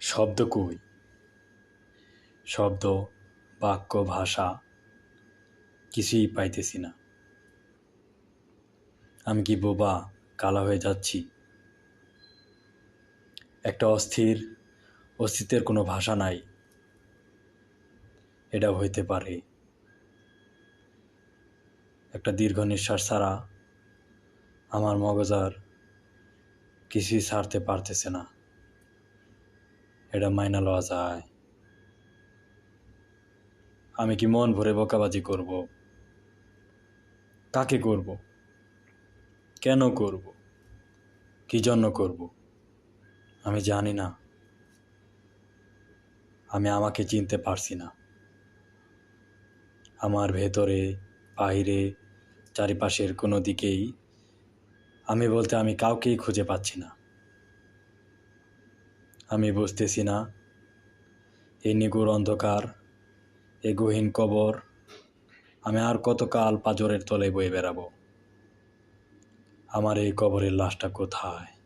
শব্দ কই? শব্দ, বাক্য, ভাষা, কিছুই পাইতেছি না। আমি কি বোবা, কালা হয়ে যাচ্ছি? একটা অস্থির, অস্তিত্বের কোনো ভাষা নাই। এটা হইতে পারে। একটা দীর্ঘ নিঃশ্বাস ছাড়া আমার মগজার কিছুই ছাড়তে পারতেছে না। এটা মাইনা লওয়া যায়। আমি কি মন ভরে বোকাবাজি করব? কাকে করব? কেন করব? কি জন্য করব? আমি জানি না। আমি আমাকে চিনতে পারছি না। আমার ভেতরে, বাইরে, চারিপাশের কোনো দিকেই আমি বলতে আমি কাউকেই খুঁজে পাচ্ছি না। আমি বুঝতেছি না। এই নিগুড় অন্ধকার এ গহীন কবর, আমি আর কতকাল পাজরের তলে বয়ে বেড়াবো? আমার এই কবরের লাশটা কোথায়?